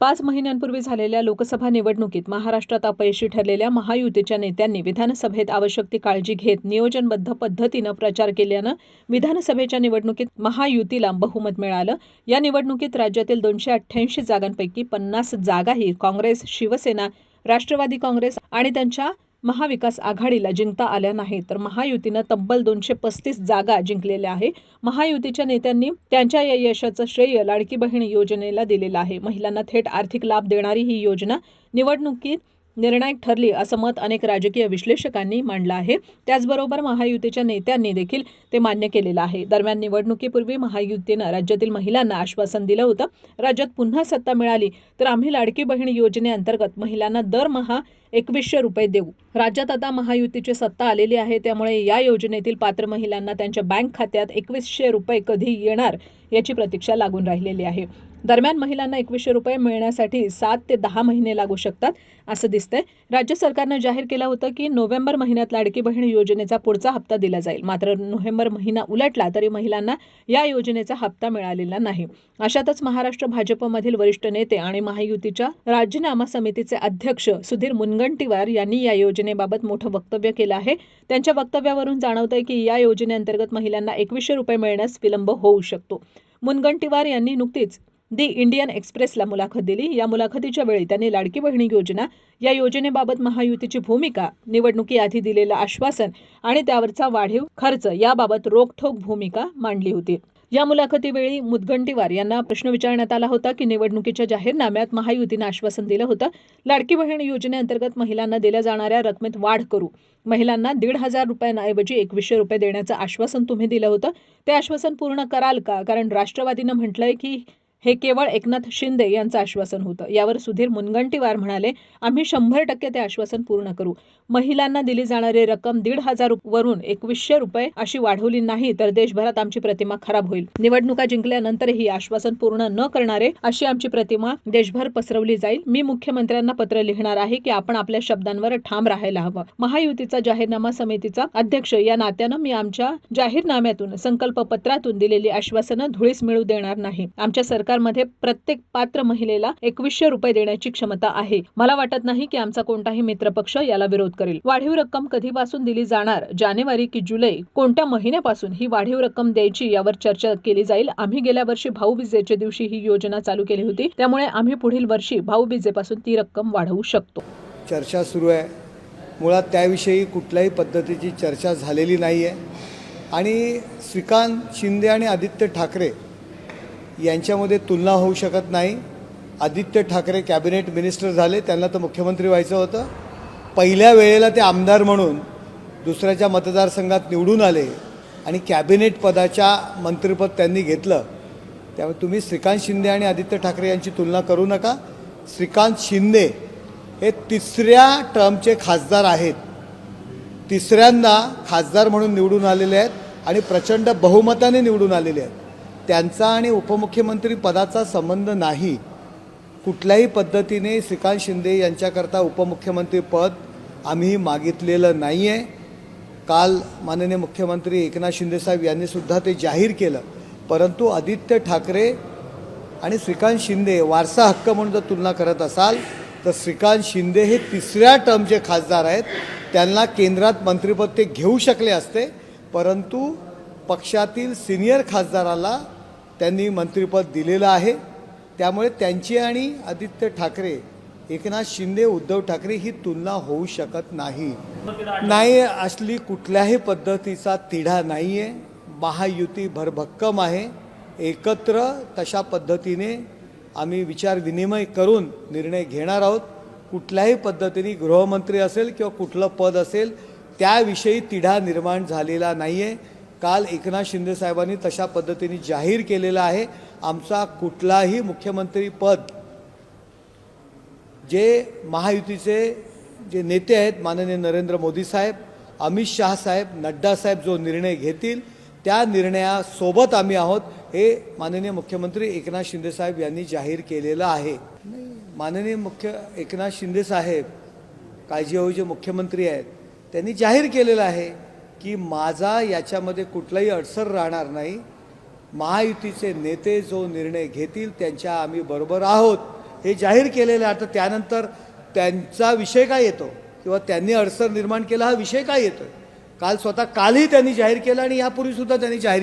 पाच महिन्यांपूर्वी झालेल्या लोकसभा निवडणुकीत महाराष्ट्रात अपयशी ठरलेल्या महायुतीच्या नेत्यांनी विधानसभेत आवश्यक ती काळजी घेत नियोजनबद्ध पद्धतीनं प्रचार केल्यानं विधानसभेच्या निवडणुकीत महायुतीला बहुमत मिळालं. या निवडणुकीत राज्यातील दोनशे अठ्ठ्याऐंशी जागांपैकी पन्नास जागाही काँग्रेस शिवसेना राष्ट्रवादी काँग्रेस आणि त्यांच्या महाविकास आघाडीला जिंकता आल्या नाही तर महायुतीनं तब्बल दोनशे पस्तीस जागा जिंकलेल्या आहे. महायुतीच्या नेत्यांनी त्यांच्या या यशाचं श्रेय लाडकी बहीण योजनेला दिलेलं आहे. महिलांना थेट आर्थिक लाभ देणारी ही योजना निवडणुकीत निर्णायक ठरली असं मत अनेक राजकीय विश्लेषकांनी मांडलं आहे. त्याचबरोबर महायुतीच्या नेत्यांनी देखील ते मान्य केलेलं आहे. दरम्यान निवडणुकीपूर्वी महायुतीनं राज्यातील महिलांना आश्वासन दिलं होतं. राज्यात पुन्हा सत्ता मिळाली तर आम्ही लाडकी बहीण योजनेअंतर्गत महिलांना दरमहा एकवीसशे रुपये देऊ. राज्यात आता महायुतीची सत्ता आलेली आहे त्यामुळे या योजनेतील पात्र महिलांना त्यांच्या बँक खात्यात एकवीसशे रुपये कधी येणार याची प्रतीक्षा लागून राहिलेली आहे. दरम्यान महिलांना एकवीसशे रुपये मिळण्यासाठी सात ते दहा महिने लागू शकतात असं दिसतंय. राज्य सरकारनं जाहीर केलं होतं की नोव्हेंबर महिन्यात लाडकी बहीण योजनेचा पुढचा हप्ता दिला जाईल. मात्र नोव्हेंबर महिना उलटला तरी महिलांना या योजनेचा हप्ता मिळालेला नाही. अशातच महाराष्ट्र भाजपमधील वरिष्ठ नेते आणि महायुतीच्या राजीनामा समितीचे अध्यक्ष सुधीर मुनगंटीवार यांनी या योजनेबाबत मोठं वक्तव्य केलं आहे. त्यांच्या वक्तव्यावरून जाणवतंय की या योजनेअंतर्गत महिलांना एकवीसशे रुपये मिळण्यास विलंब होऊ शकतो. मुनगंटीवार यांनी नुकतीच दी इंडियन एक्सप्रेसला मुलाखत दिली. या मुलाखतीच्या वेळी त्यांनी लाडकी बहिणी योजना या योजनेबाबत महायुतीची भूमिका निवडणुकीआधी दिलेलं आश्वासन आणि त्यावरचा वाढीव खर्च याबाबत रोखठोक भूमिका मांडली होती. या मुलाखतीवेळी मुदगंटीवार यांना प्रश्न विचारण्यात आला होता की निवडणुकीच्या जाहीरनाम्यात महायुतीनं आश्वासन दिलं होतं लाडकी बहीण योजनेअंतर्गत महिलांना दिल्या जाणाऱ्या रकमेत वाढ करू. महिलांना दीड हजार रुपयांऐवजी एकवीसशे रुपये देण्याचं आश्वासन तुम्ही दिलं होतं. ते आश्वासन पूर्ण कराल का? कारण राष्ट्रवादीनं म्हटलंय की हे केवळ एकनाथ शिंदे यांचं आश्वासन होतं. यावर सुधीर मुनगंटीवार म्हणाले आम्ही शंभर टक्के ते आश्वासन पूर्ण करू. महिलांना दिली जाणारी रक्कम दीड हजार वरून एकवीसशे रुपये अशी वाढवली नाही तर देशभरात आमची प्रतिमा खराब होईल. निवडणुका जिंकल्यानंतरही आश्वासन पूर्ण न करणारे अशी आमची प्रतिमा देशभर पसरवली जाईल. मी मुख्यमंत्र्यांना पत्र लिहिणार आहे की आपण आपल्या शब्दांवर ठाम राहायला हवं. महायुतीचा जाहीरनामा समितीचा अध्यक्ष या नात्यानं मी आमच्या जाहीरनाम्यातून संकल्प पत्रातून दिलेली आश्वासनं धुळीस मिळू देणार नाही. आमच्या सरकार सरकारमध्ये प्रत्येक पात्र महिलेला एकवीसशे रुपये देण्याची क्षमता आहे. मला वाटत नाही की आमचा कोणताही मित्रपक्ष याला विरोध करेल. वाढीव रक्कम कधीपासून दिली जाणार? जानेवारी की जुलै? कोणत्या महिन्यापासून ही वाढीव रक्कम द्यायची यावर चर्चा केली जाईल? आम्ही गेल्या वर्षी भाऊबीजेच्या दिवशी ही योजना चालू केली होती. त्यामुळे आम्ही पुढील वर्षी भाऊबीजेपासून ती रक्कम वाढवू शकतो. चर्चा सुरू आहे. मुळात त्याविषयी कुठल्याही पद्धतीची चर्चा झालेली नाही आहे आणि श्रीकांत शिंदे आणि आदित्य ठाकरे यांच्यामध्ये तुलना होऊ शकत नाही. आदित्य ठाकरे कॅबिनेट मिनिस्टर झाले त्यांना तर मुख्यमंत्री व्हायचं होतं. पहिल्या वेळेला ते आमदार म्हणून दुसऱ्याच्या मतदारसंघात निवडून आले आणि कॅबिनेट पदाच्या मंत्रिपद त्यांनी घेतलं. त्यामुळे तुम्ही श्रीकांत शिंदे आणि आदित्य ठाकरे यांची तुलना करू नका. श्रीकांत शिंदे हे तिसऱ्या टर्मचे खासदार आहेत. तिसऱ्यांदा खासदार म्हणून निवडून आलेले आहेत आणि प्रचंड बहुमताने निवडून आलेले आहेत. त्यांचा आणि उपमुख्यमंत्री पदाचा संबंध नाही. कुठल्याही पद्धतीने श्रीकांत शिंदे यांच्याकरता उपमुख्यमंत्री पद आम्ही मागितलेलं नाही आहे काल माननीय मुख्यमंत्री एकनाथ शिंदेसाहेब यांनीसुद्धा ते जाहीर केलं. परंतु आदित्य ठाकरे आणि श्रीकांत शिंदे वारसा हक्क म्हणून जर तुलना करत असाल तर श्रीकांत शिंदे हे तिसऱ्या टर्मचे खासदार आहेत त्यांना केंद्रात मंत्रिपद ते घेऊ शकले असते. परंतु पक्षातील सिनियर खासदाराला त्यांनी मंत्रिपद दिलेलं आहे. त्यामुळे त्यांची आणि आदित्य ठाकरे एकनाथ शिंदे उद्धव ठाकरे ही तुलना होऊ शकत नाही. नाही असली कुठल्याही पद्धतीचा तिढा नाही आहे महायुती भरभक्कम आहे. एकत्र तशा पद्धतीने आम्ही विचार विनिमय करून निर्णय घेणार आहोत. कुठल्याही पद्धतीने गृहमंत्री असेल किंवा कुठलं पद असेल त्याविषयी तिढा निर्माण झालेला नाही आहे काल एकनाथ शिंदे साहेबांनी तशा पद्धतीने जाहीर केलेला आहे. आमचा कुठलाही मुख्यमंत्री पद जे महायुतीचे जे नेते आहेत माननीय नरेंद्र मोदी साहेब अमित शहा साहेब नड्डा साहेब जो निर्णय घेतील त्या निर्णयासोबत आम्ही आहोत. हे माननीय मुख्यमंत्री एकनाथ शिंदे साहेब यांनी जाहीर केलेलं आहे. माननीय मुख्य एकनाथ शिंदे साहेब काळजीभाऊ जे मुख्यमंत्री आहेत त्यांनी जाहीर केलेलं आहे. की माझा याच्यामध्ये कुठलाही अडसर राहणार नाही. महायुतीचे नेते जो निर्णय घेतील त्यांच्या आम्ही बरोबर आहोत. हे जाहीर केलेलं आता त्यानंतर त्यांचा विषय काय येतो? किंवा त्यांनी अडसर निर्माण केला हा विषय काय येतो काल स्वतः कालही त्यांनी जाहीर केला आणि यापूर्वीसुद्धा त्यांनी जाहीर केला.